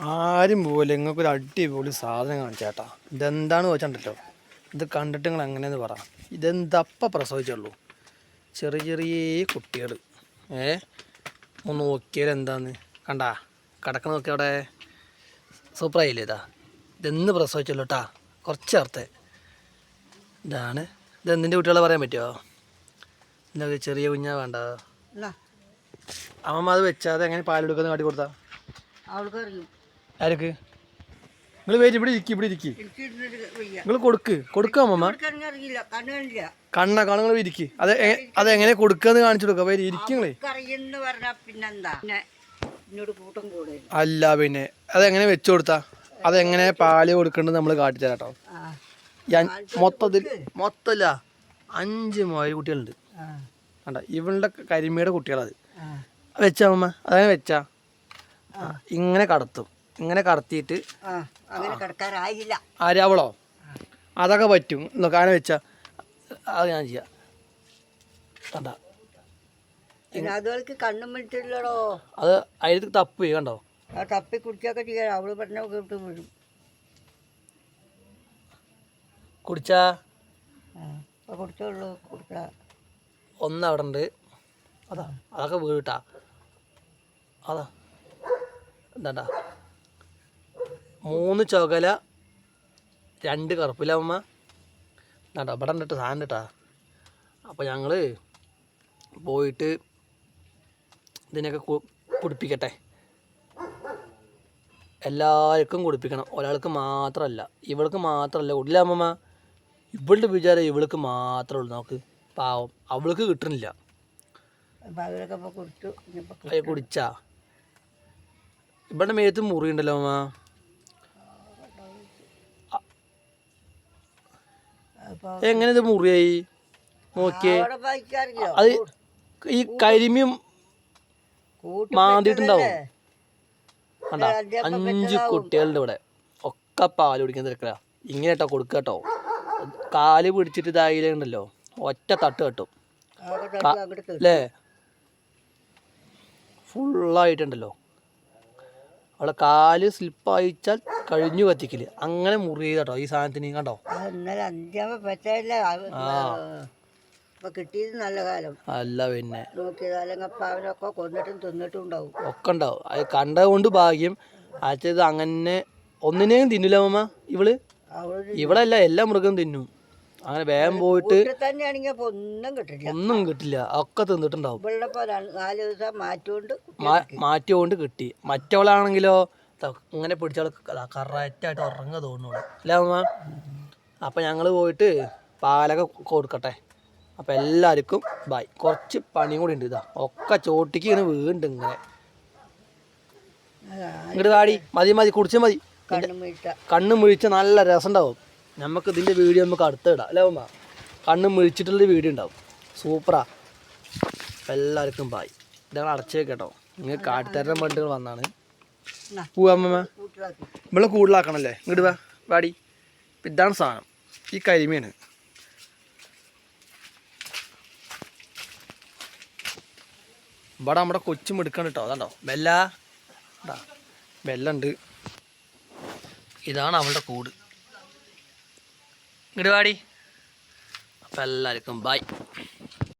ആരും പോലെ നിങ്ങൾക്ക് ഒരു അടിപൊളി സാധനം കാണിച്ചേട്ടാ ഇതെന്താണ് വെച്ചിട്ടുണ്ടല്ലോ ഇത് കണ്ടിട്ട് നിങ്ങൾ എങ്ങനെയെന്ന് പറ. ഇതെന്തപ്പ പ്രസവിച്ചുള്ളൂ? ചെറിയ ചെറിയ കുട്ടികൾ ഏ? ഒന്ന് നോക്കിയാൽ എന്താന്ന്? കണ്ടാ? കിടക്കണ നോക്കി അവിടെ സൂപ്പറായില്ലേ ഇതാ? ഇതെന്ന് പ്രസവിച്ചല്ലോ കേട്ടാ കുറച്ച് ചേർത്തെ ഇതാണ്. ഇതെന്തിന്റെ കുട്ടികളെ പറയാൻ പറ്റുമോ എന്താ ചെറിയ കുഞ്ഞാ വേണ്ട. അമ്മമ്മ അത് വെച്ചാൽ എങ്ങനെ പാലെടുക്കുന്ന കാട്ടി കൊടുത്താ? അവൾക്ക് അറിയും. ആർക്ക് നിങ്ങൾ വരും ഇവിടെ ഇരിക്കി ഇവിടെ ഇരിക്കി. നിങ്ങൾ കൊടുക്ക്. കൊടുക്കാം അമ്മ? കണ്ണ കാണുങ്ങൾ ഇരിക്കി അത് അതെങ്ങനെ കൊടുക്കാന്ന് കാണിച്ചു കൊടുക്കുക വരി ഇരിക്കുങ്ങളേ അല്ല പിന്നെ. അതെങ്ങനെ വെച്ചു കൊടുത്താ? അതെങ്ങനെ പാൽ കൊടുക്കേണ്ടത് നമ്മൾ കാട്ടിത്തരാം കേട്ടോ മൊത്തത്തിൽ മൊത്തമില്ല അഞ്ച് മോര് കുട്ടികളുണ്ട്. കണ്ട ഇവളുടെ കരിമീയുടെ കുട്ടികളത് വെച്ചാ അമ്മ? അതങ്ങനെ വെച്ചാ? ഇങ്ങനെ കടത്തും. ഇങ്ങനെ കടത്തിയിട്ട് അങ്ങനെ കിടക്കാറായില്ല. ആരാവളോ അതൊക്കെ പറ്റും. എന്നൊക്കെ അങ്ങനെ വെച്ചാ അത് ഞാൻ ചെയ്യാം. കണ്ട. അതുകൾക്ക് കണ്ണും വിളിച്ചില്ലടോ അത് അതിൽ തപ്പ് കണ്ടോ? ആ തപ്പി കുടിച്ചൊക്കെ ചെയ്യാം. അവൾ പറഞ്ഞ കേട്ട് വീഴും. കുടിച്ചാ? കുടിച്ചോളൂ കുടിക്ക. ഒന്ന് അവിടെ ഉണ്ട്. അതാ അതൊക്കെ വീട്ടാ. അതാ. എന്താണ്ടാ? മൂന്ന് ചുകല രണ്ട് കറുപ്പിലമ്മ. എന്താണ്ടാ ഇവിടെ ഉണ്ടിട്ട് സാധനം കേട്ടാ അപ്പോൾ ഞങ്ങൾ പോയിട്ട് ഇതിനൊക്കെ കുടിപ്പിക്കട്ടെ. എല്ലാവർക്കും കുടിപ്പിക്കണം. ഒരാൾക്ക് മാത്രമല്ല ഇവൾക്ക് മാത്രമല്ല കുടില്ല അമ്മമ്മ. ഇവളുടെ വിചാരം ഇവൾക്ക് മാത്രമേ ഉള്ളൂ നമുക്ക്. പാവം അവൾക്ക് കിട്ടണില്ല കുടിച്ചു ഇവിടെ മേത്ത് മുറിയുണ്ടല്ലോ അമ്മ അപ്പൊ എങ്ങനെ ഇത് മുറിയായി? നോക്കിയേ. അത് ഈ കരിമിയും കൂട്ടി മാന്തിയിട്ടുണ്ടാവും. വെച്ചതല്ലേ? അഞ്ച് കുട്ടികളുടെ ഇവിടെ. ഒക്കെ പാൽ കുടിക്കാൻ തിരക്കല. ഇങ്ങനെ കേട്ടോ കൊടുക്കുക കേട്ടോ. കാൽ പിടിച്ചിട്ട് ഇതായില്ലുണ്ടല്ലോ. ഒറ്റ തട്ട് കെട്ടും. അല്ലേ ഫുള്ളായിട്ടുണ്ടല്ലോ. അവളെ കാൽ സ്ലിപ്പായിച്ചാൽ കഴിഞ്ഞു കത്തിക്കൽ. അങ്ങനെ മുറി കേട്ടോ ഈ സാധനത്തിന് കണ്ടോ? അത് ഇന്നലെ അഞ്ചാമ പറ്റല്ലേ കിട്ടിയത് നല്ല കാലം. അല്ല പിന്നെ. അവരൊക്കെ കൊന്നിട്ടും തിന്നിട്ടും ഉണ്ടാവും. ഒക്കെ ഉണ്ടാവും. അത് കണ്ടതുകൊണ്ട് ഭാഗ്യം. അച്ഛത് അങ്ങനെ ഒന്നിനെയും തിന്നില്ല മമ്മ ഇവൾ? ഇവളല്ല എല്ലാ മൃഗം തിന്നും. അങ്ങനെ വേഗം പോയിട്ട് ഒന്നും കിട്ടില്ല. ഒന്നും കിട്ടില്ല. ഒക്കെ തിന്നിട്ടുണ്ടാവും. നാല് ദിവസം മാറ്റിയോണ്ട് കിട്ടി. മറ്റവളാണെങ്കിലോ ത- പിടിച്ചാൽ കറക്റ്റായിട്ട് ഉറങ്ങുക തോന്നുള്ളൂ അല്ലേ അമ്മ? അപ്പം ഞങ്ങൾ പോയിട്ട് പാലൊക്കെ കൊടുക്കട്ടെ. അപ്പോൾ എല്ലാവർക്കും ബൈ കുറച്ച് പണിയും കൂടി ഉണ്ട് ഇതാ. ഒക്കെ ചോട്ടിക്ക് ഇങ്ങനെ വീണ്ട് ഇങ്ങനെ. ഇങ്ങോട്ട് താടി. മതി മതി കുടിച്ച മതി. കണ്ണു മുഴിച്ച നല്ല രസം ഉണ്ടാവും നമുക്ക് ഇതിന്റെ വീഡിയോ നമുക്ക് അടുത്ത് ഇടാം. അല്ലേ അമ്മ? കണ്ണ് മുഴിച്ചിട്ടുള്ള വീഡിയോ ഉണ്ടാവും. സൂപ്പറാ എല്ലാവർക്കും ബായ് ഇതാണ് അടച്ചു കേട്ടോ. നിങ്ങൾ കാട്ടുതരം പണ്ടുകൾ വന്നാണ്. പൂവമ്മ ഇവിടെ കൂടുതലാക്കണല്ലേ? ഇങ്ങോട്ട് വാ. വാടി. ഇതാണ് സാധനം. ഈ കരിമീന്. ഇവിടെ നമ്മുടെ കൊച്ചും മിടുക്കണം കേട്ടോ അതാണ്ടോ? ബെല്ല ഇതാ. ബെല്ലുണ്ട് ഇതാണ് അവളുടെ കൂട്. ഇങ്ങോട്ട് വാടി. അപ്പം എല്ലാവർക്കും ബൈ